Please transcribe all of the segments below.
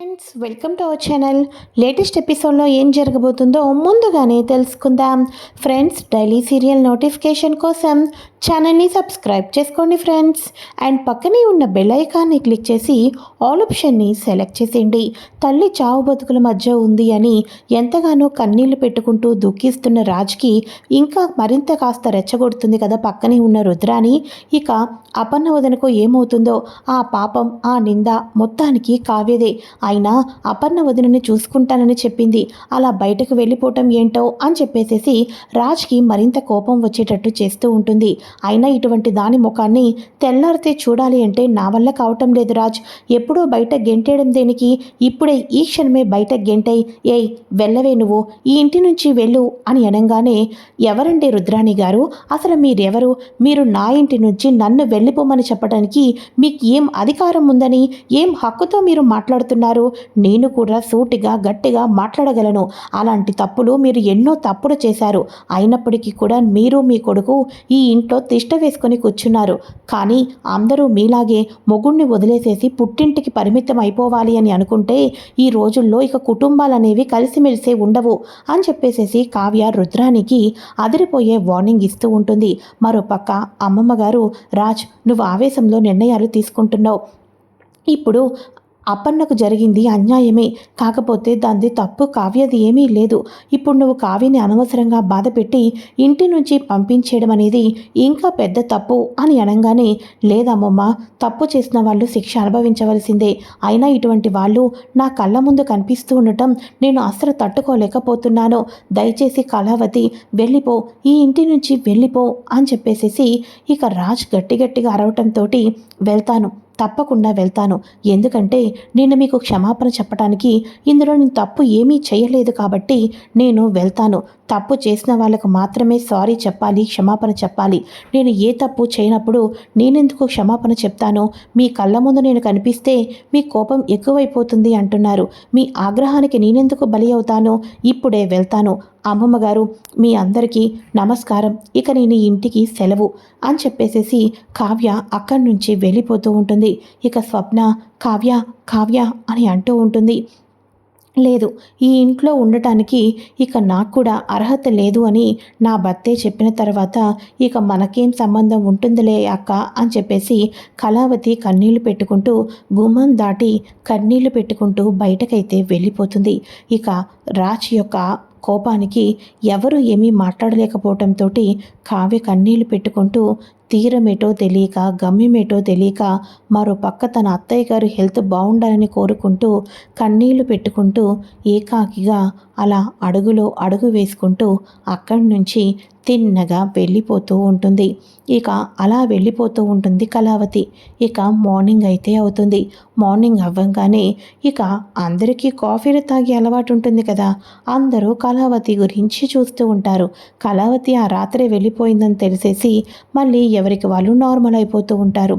Friends welcome to our channel latest ఎపిసోడ్లో ఏం జరగబోతుందో ముందుగానే తెలుసుకుందాం. ఫ్రెండ్స్ డైలీ సీరియల్ నోటిఫికేషన్ కోసం ఛానల్ని సబ్స్క్రైబ్ చేసుకోండి ఫ్రెండ్స్ అండ్ పక్కనే ఉన్న బెల్ ఐకాన్ని క్లిక్ చేసి ఆల్ ఆప్షన్ని సెలెక్ట్ చేసేయండి. తల్లి చావు బతుకుల మధ్య ఉంది అని ఎంతగానో కన్నీళ్ళు పెట్టుకుంటూ దుఃఖిస్తున్న రాజ్కి ఇంకా మరింత కాస్త రెచ్చగొడుతుంది కదా పక్కనే ఉన్న రుద్రాని. ఇక అపన్న వదనకు ఏమవుతుందో ఆ పాపం ఆ నింద మొత్తానికి కావ్యదే. అయినా అపర్ణ వదినని చూసుకుంటానని చెప్పింది. అలా బయటకు వెళ్ళిపోవటం ఏంటో అని చెప్పేసేసి రాజ్కి మరింత కోపం వచ్చేటట్టు చేస్తూ ఉంటుంది. అయినా ఇటువంటి దాని ముఖాన్ని తెల్లారితే చూడాలి అంటే నా వల్ల కావటం లేదు రాజ్. ఎప్పుడో బయట గెంటేయడం దేనికి? ఇప్పుడే ఈ క్షణమే బయట గెంటై ఏయ్ వెళ్ళవే నువ్వు ఈ ఇంటి నుంచి వెళ్ళు అని అనగానే ఎవరండి రుద్రాణి గారు? అసలు మీరెవరు? మీరు నా ఇంటి నుంచి నన్ను వెళ్ళిపోమని చెప్పడానికి మీకు ఏం అధికారం ఉందని ఏం హక్కుతో మీరు మాట్లాడుతున్నారు? నేను కూడా సూటిగా గట్టిగా మాట్లాడగలను. అలాంటి తప్పులు మీరు ఎన్నో తప్పులు చేశారు. అయినప్పటికీ కూడా మీరు మీ కొడుకు ఈ ఇంట్లో తిష్ట వేసుకొని కూర్చున్నారు. కానీ అందరూ మీలాగే మొగుణ్ణి వదిలేసేసి పుట్టింటికి పరిమితం అయిపోవాలి అని అనుకుంటే ఈ రోజుల్లో ఇక కుటుంబాలు అనేవి కలిసిమెలిసే ఉండవు అని చెప్పేసేసి కావ్య రుద్రానికి అదిరిపోయే వార్నింగ్ ఇస్తూ ఉంటుంది. మరోపక్క అమ్మమ్మ గారు రాజ్ నువ్వు ఆవేశంలో నిర్ణయాలు తీసుకుంటున్నావు. ఇప్పుడు అప్పన్నకు జరిగింది అన్యాయమే. కాకపోతే దాంది తప్పు కావ్యది ఏమీ లేదు. ఇప్పుడు నువ్వు కావ్యని అనవసరంగా బాధపెట్టి ఇంటి నుంచి పంపించేయడం అనేది ఇంకా పెద్ద తప్పు అని అనగానే లేదమ్మమ్మ తప్పు చేసిన వాళ్ళు శిక్ష అనుభవించవలసిందే. అయినా ఇటువంటి వాళ్ళు నా కళ్ళ ముందు కనిపిస్తూ ఉండటం నేను అస్సలు తట్టుకోలేకపోతున్నాను. దయచేసి కళావతి వెళ్ళిపో ఈ ఇంటి నుంచి వెళ్ళిపో అని చెప్పేసేసి ఇక రాజ్ గట్టి గట్టిగా అరవటంతో వెళ్తాను. తప్పకుండా వెళ్తాను. ఎందుకంటే నేను మీకు క్షమాపణ చెప్పడానికి ఇందులో నేను తప్పు ఏమీ చేయలేదు కాబట్టి నేను వెళ్తాను. తప్పు చేసిన వాళ్ళకు మాత్రమే సారీ చెప్పాలి క్షమాపణ చెప్పాలి. నేను ఏ తప్పు చేయనప్పుడు నేనెందుకు క్షమాపణ చెప్తాను? మీ కళ్ళ ముందు నేను కనిపిస్తే మీ కోపం ఎక్కువైపోతుంది అంటున్నారు. మీ ఆగ్రహానికి నేనెందుకు బలి అవుతాను? ఇప్పుడే వెళ్తాను. అమ్మమ్మ గారు మీ అందరికీ నమస్కారం. ఇక నేను ఇంటికి సెలవు అని చెప్పేసేసి కావ్య అక్కడి నుంచి వెళ్ళిపోతూ ఉంటుంది. ఇక స్వప్న కావ్య కావ్య అని అంటూ ఉంటుంది. లేదు ఈ ఇంట్లో ఉండటానికి ఇక నాకు కూడా అర్హత లేదు అని నా భర్తే చెప్పిన తర్వాత ఇక మనకేం సంబంధం ఉంటుందిలే అక్క అని చెప్పేసి కళావతి కన్నీళ్ళు పెట్టుకుంటూ గుమ్మం దాటి కన్నీళ్ళు పెట్టుకుంటూ బయటకైతే వెళ్ళిపోతుంది. ఇక రాజ్ యొక్క కోపానికి ఎవరు ఏమీ మాట్లాడలేకపోవటంతో కావ్య కన్నీళ్ళు పెట్టుకుంటూ తీరమేటో తెలియక గమ్యమేటో తెలియక మరో పక్క తన అత్తయ్య గారు హెల్త్ బాగుండాలని కోరుకుంటూ కన్నీళ్ళు పెట్టుకుంటూ ఏకాకిగా అలా అడుగులో అడుగు వేసుకుంటూ అక్కడి నుంచి తిన్నగా వెళ్ళిపోతూ ఉంటుంది. ఇక అలా వెళ్ళిపోతూ ఉంటుంది కళావతి. ఇక మార్నింగ్ అయితే అవుతుంది. మార్నింగ్ అవ్వగానే ఇక అందరికీ కాఫీలు తాగే అలవాటు ఉంటుంది కదా. అందరూ కళావతి గురించి చూస్తూ ఉంటారు. కళావతి ఆ రాత్రి వెళ్ళిపోయిందని తెలిసేసి మళ్ళీ ఎవరికి వాళ్ళు నార్మల్ అయిపోతూ ఉంటారు.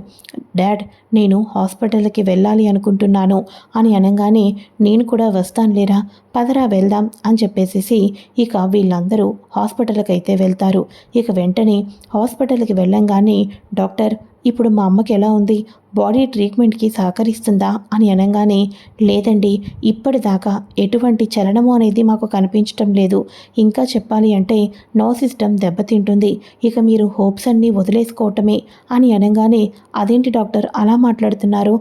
డాడ్ నేను హాస్పిటల్కి వెళ్ళాలి అనుకుంటున్నాను అని అనగానే నేను కూడా వస్తాను లేరా? పదరా వెళ్దాం అని చెప్పేసేసి ఇక వీళ్ళందరూ హాస్పిటల్కి అయితే వెళ్తారు. ఇక వెంటనే హాస్పిటల్కి వెళ్ళంగానే డాక్టర్ ఇప్పుడు మా అమ్మకి ఎలా ఉంది? బాడీ ట్రీట్మెంట్కి సహకరిస్తుందా? అని అనగానే లేదండి ఇప్పటిదాకా ఎటువంటి చలనము అనేది మాకు కనిపించటం లేదు. ఇంకా చెప్పాలి అంటే నో సిస్టమ్ దెబ్బతింటుంది. ఇక మీరు హోప్స్ అన్నీ వదిలేసుకోవటమే అని అనగానే అదేంటి డాక్టర్ అలా మాట్లాడుతున్నారు?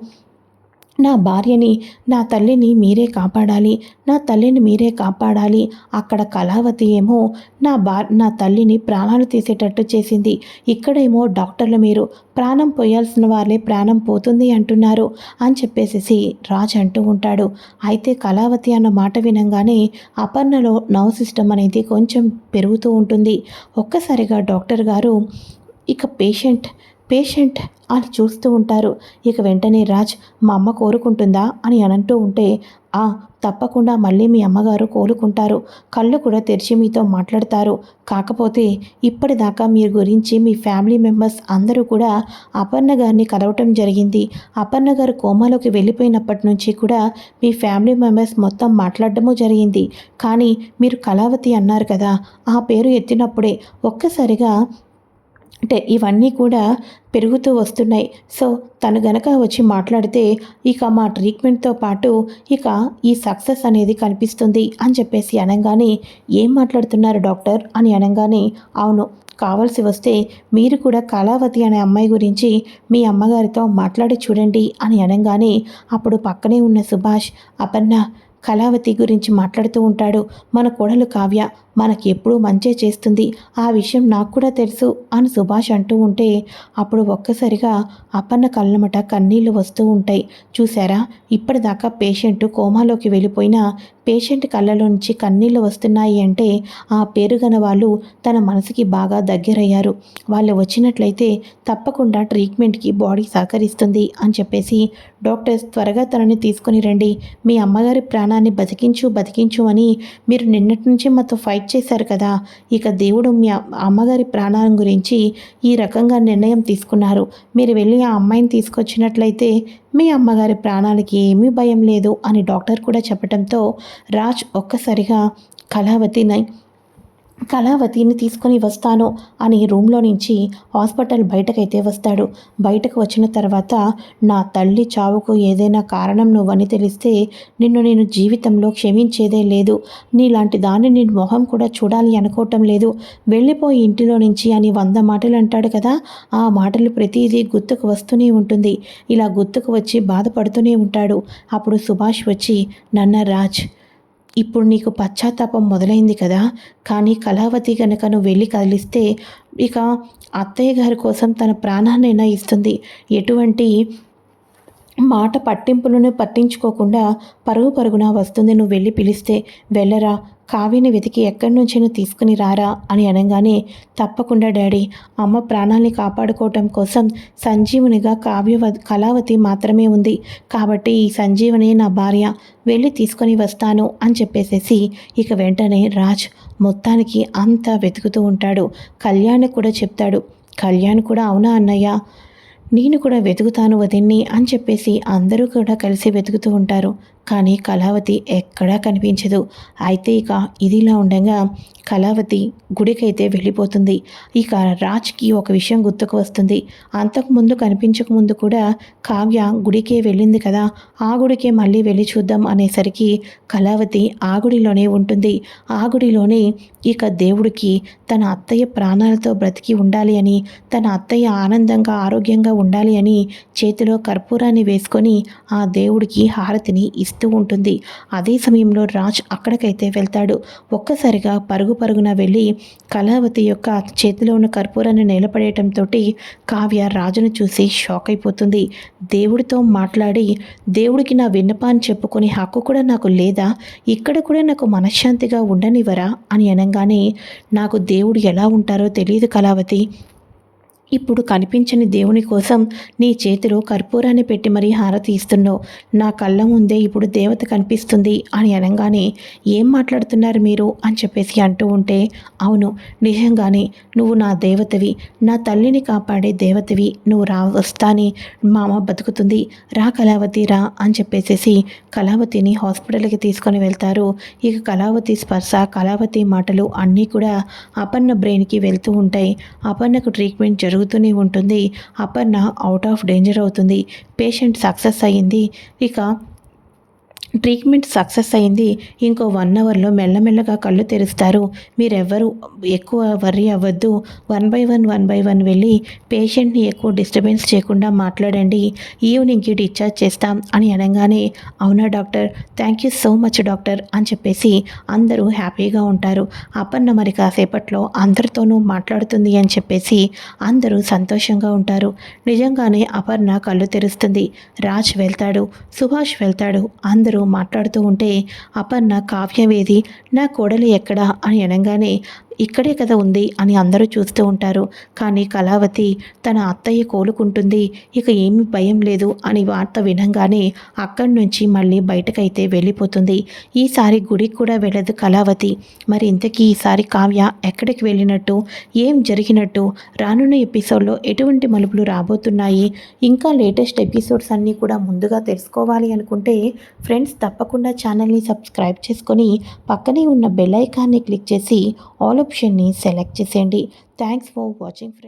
నా భార్యని నా తల్లిని మీరే కాపాడాలి నా తల్లిని మీరే కాపాడాలి. అక్కడ కళావతి ఏమో నా బా నా తల్లిని ప్రాణాలు తీసేటట్టు చేసింది. ఇక్కడేమో డాక్టర్లు మీరు. ప్రాణం పోయాల్సిన వాళ్ళే ప్రాణం పోతుంది అంటున్నారు అని చెప్పేసేసి రాజ్ అంటూ ఉంటాడు. అయితే కళావతి అన్న మాట వినంగానే అపర్ణలో నవ్ సిస్టమ్ అనేది కొంచెం పెరుగుతూ ఉంటుంది. ఒక్కసారిగా డాక్టర్ గారు ఇక పేషెంట్ పేషెంట్ అని చూస్తూ ఉంటారు. ఇక వెంటనే రాజ్ మా అమ్మ కోరుకుంటుందా? అని అనంటూ ఉంటే ఆ తప్పకుండా మళ్ళీ మీ అమ్మగారు కోలుకుంటారు. కళ్ళు కూడా తెరిచి మీతో మాట్లాడతారు. కాకపోతే ఇప్పటిదాకా మీ గురించి మీ ఫ్యామిలీ మెంబర్స్ అందరూ కూడా అపర్ణ గారిని కలవటం జరిగింది. అపర్ణ గారు కోమాలోకి వెళ్ళిపోయినప్పటి నుంచి కూడా మీ ఫ్యామిలీ మెంబర్స్ మొత్తం మాట్లాడటము జరిగింది. కానీ మీరు కళావతి అన్నారు కదా ఆ పేరు ఎత్తినప్పుడే ఒక్కసారిగా అంటే ఇవన్నీ కూడా పెరుగుతూ వస్తున్నాయి. సో తను గనక వచ్చి మాట్లాడితే ఇక మా ట్రీట్మెంట్తో పాటు ఇక ఈ సక్సెస్ అనేది కనిపిస్తుంది అని చెప్పేసి అనగానే ఏం మాట్లాడుతున్నారు డాక్టర్? అని అనగానే అవును కావాల్సి వస్తే మీరు కూడా కళావతి అనే అమ్మాయి గురించి మీ అమ్మగారితో మాట్లాడి చూడండి అని అనగానే అప్పుడు పక్కనే ఉన్న సుభాష్ అపర్ణ కళావతి గురించి మాట్లాడుతూ ఉంటాడు మన కోడలు కావ్య మనకి ఎప్పుడూ మంచే చేస్తుంది. ఆ విషయం నాకు కూడా తెలుసు అని సుభాష్ అంటూ ఉంటే అప్పుడు ఒక్కసారిగా అప్పన్న కళ్ళమట కన్నీళ్ళు వస్తూ ఉంటాయి. చూసారా ఇప్పటిదాకా పేషెంట్ కోమాలోకి వెళ్ళిపోయినా పేషెంట్ కళ్ళలో నుంచి కన్నీళ్ళు వస్తున్నాయి అంటే ఆ పేరుగన వాళ్ళు తన మనసుకి బాగా దగ్గరయ్యారు. వాళ్ళు వచ్చినట్లయితే తప్పకుండా ట్రీట్మెంట్కి బాడీ సహకరిస్తుంది అని చెప్పేసి డాక్టర్స్ త్వరగా తనని తీసుకుని రండి. మీ అమ్మగారి ప్రాణాన్ని బతికించు బతికించు అని మీరు నిన్నటి నుంచి మాతో ఫైట్ చేశారు కదా. ఇక దేవుడు మీ అమ్మగారి ప్రాణాల గురించి ఈ రకంగా నిర్ణయం తీసుకున్నారు. మీరు వెళ్ళి ఆ అమ్మాయిని తీసుకొచ్చినట్లయితే మీ అమ్మగారి ప్రాణాలకి ఏమీ భయం లేదు అని డాక్టర్ కూడా చెప్పడంతో రాజ్ ఒక్కసారిగా కళావతిని కళావతిని తీసుకొని వస్తాను అని రూమ్లో నుంచి హాస్పిటల్ బయటకైతే వస్తాడు. బయటకు వచ్చిన తర్వాత నా తల్లి చావుకు ఏదైనా కారణం నువ్వని తెలిస్తే నిన్ను నేను జీవితంలో క్షమించేదే లేదు. నీలాంటి దాన్ని నేను మొహం కూడా చూడాలి అనుకోవటం లేదు. వెళ్ళిపోయి ఇంటిలో నుంచి అని వంద మాటలు అంటాడు కదా. ఆ మాటలు ప్రతిదీ గుర్తుకు వస్తూనే ఉంటుంది. ఇలా గుర్తుకు వచ్చి బాధపడుతూనే ఉంటాడు. అప్పుడు సుభాష్ వచ్చి నన్న రాజ్ ఇప్పుడు నీకు పశ్చాత్తాపం మొదలైంది కదా. కానీ కళావతి కనుక నువ్వు వెళ్ళి కదిలిస్తే ఇక అత్తయ్య గారి కోసం తన ప్రాణాన్నైనా ఇస్తుంది ఎటువంటి మాట పట్టింపులను పట్టించుకోకుండా పరుగు పరుగున వస్తుంది నువ్వు వెళ్ళి పిలిస్తే. వెళ్ళరా కావ్యని వెతికి ఎక్కడి నుంచైనా తీసుకుని రారా అని అనగానే తప్పకుండా డాడీ. అమ్మ ప్రాణాల్ని కాపాడుకోవటం కోసం సంజీవునిగా కావ్య కళావతి మాత్రమే ఉంది. కాబట్టి ఈ సంజీవని నా భార్య. వెళ్ళి తీసుకొని వస్తాను అని చెప్పేసేసి ఇక వెంటనే రాజ్ మొత్తానికి అంతా వెతుకుతూ ఉంటాడు. కళ్యాణ్ కూడా చెప్తాడు. కళ్యాణ్ కూడా అవునా అన్నయ్య? నేను కూడా వెతుకుతాను వదిన్ని అని చెప్పేసి అందరూ కూడా కలిసి వెతుకుతూ ఉంటారు. కానీ కళావతి ఎక్కడా కనిపించదు. అయితే ఇక ఇదిలా ఉండగా కళావతి గుడికైతే వెళ్ళిపోతుంది. ఇక రాజ్కి ఒక విషయం గుర్తుకు వస్తుంది. అంతకుముందు కనిపించక ముందు కూడా కావ్య గుడికే వెళ్ళింది కదా. ఆ గుడికే మళ్ళీ వెళ్ళి చూద్దాం అనేసరికి కళావతి ఆ గుడిలోనే ఉంటుంది. ఆ గుడిలోనే ఇక దేవుడికి తన అత్తయ్య ప్రాణాలతో బ్రతికి ఉండాలి అని తన అత్తయ్య ఆనందంగా ఆరోగ్యంగా ఉండాలి అని చేతిలో కర్పూరాన్ని వేసుకొని ఆ దేవుడికి హారతిని ఇస్తూ ఉంటుంది. అదే సమయంలో రాజ్ అక్కడికైతే వెళ్తాడు. ఒక్కసారిగా పరుగు పరుగున వెళ్ళి కళావతి యొక్క చేతిలో ఉన్న కర్పూరాన్ని నిలబడేయటంతో కావ్య రాజును చూసి షాక్ అయిపోతుంది. దేవుడితో మాట్లాడి దేవుడికి నా విన్నపాన్ని చెప్పుకునే హక్కు కూడా నాకు లేదా? ఇక్కడ కూడా నాకు మనశ్శాంతిగా ఉండనివరా అని అనగానే నాకు దేవుడు ఎలా ఉంటారో తెలియదు కళావతి. ఇప్పుడు కనిపించని దేవుని కోసం నీ చేతిలో కర్పూరాన్ని పెట్టి మరీ హారతి ఇస్తున్నావు. నా కళ్ళ ముందే ఇప్పుడు దేవత కనిపిస్తుంది అని అనగానే ఏం మాట్లాడుతున్నారు మీరు అని చెప్పేసి అంటూ ఉంటే అవును నిజంగానే నువ్వు నా దేవతవి నా తల్లిని కాపాడే దేవతవి నువ్వు రా వస్తాని మామ బతుకుతుంది రా కళావతి రా అని చెప్పేసేసి కళావతిని హాస్పిటల్కి తీసుకొని వెళ్తారు. ఇక కళావతి స్పర్శ కళావతి మాటలు అన్నీ కూడా అపర్ణ బ్రెయిన్కి వెళ్తూ ఉంటాయి. అపర్ణకు ట్రీట్మెంట్ జరుగుతుంది జరుగుతూనే ఉంటుంది. అపర్ణ అవుట్ ఆఫ్ డేంజర్ అవుతుంది. పేషెంట్ సక్సెస్ అయ్యింది. ఇక ట్రీట్మెంట్ సక్సెస్ అయింది. ఇంకో వన్ అవర్లో మెల్లమెల్లగా కళ్ళు తెరుస్తారు. మీరెవ్వరు ఎక్కువ వర్రీ అవ్వద్దు. One by one one by one వెళ్ళి పేషెంట్ని ఎక్కువ డిస్టర్బెన్స్ చేయకుండా మాట్లాడండి. ఈవినింగ్కి డిశ్చార్జ్ చేస్తాం అని అనగానే అవునా doctor? Thank you so much doctor అని చెప్పేసి అందరూ హ్యాపీగా ఉంటారు. అపర్ణ మరి కాసేపట్లో అందరితోనూ మాట్లాడుతుంది అని చెప్పేసి అందరూ సంతోషంగా ఉంటారు. నిజంగానే అపర్ణ కళ్ళు తెరుస్తుంది. రాజ్ వెళ్తాడు. సుభాష్ వెళ్తాడు. అందరూ అందరూ మాట్లాడుతూ ఉంటే అపర్ణ కావ్యవేది? నా కోడలు ఎక్కడా? అని అనగానే ఇక్కడే కదా ఉంది అని అందరూ చూస్తూ ఉంటారు. కానీ కళావతి తన అత్తయ్య కోలుకుంటుంది. ఇక ఏమీ భయం లేదు అని వార్త వినంగానే అక్కడి నుంచి మళ్ళీ బయటకైతే వెళ్ళిపోతుంది. ఈసారి గుడికి కూడా వెళ్ళదు కళావతి. మరి ఇంతకీ ఈసారి కావ్య ఎక్కడికి వెళ్ళినట్టు? ఏం జరిగినట్టు? రానున్న ఎపిసోడ్లో ఎటువంటి మలుపులు రాబోతున్నాయి? ఇంకా లేటెస్ట్ ఎపిసోడ్స్ అన్నీ కూడా ముందుగా తెలుసుకోవాలి అనుకుంటే ఫ్రెండ్స్ తప్పకుండా ఛానల్ని సబ్స్క్రైబ్ చేసుకొని పక్కనే ఉన్న బెల్ ఐకాన్ని క్లిక్ చేసి ఆల్ ఆప్షన్ని సెలెక్ట్ చేసేయండి. Thanks for watching friend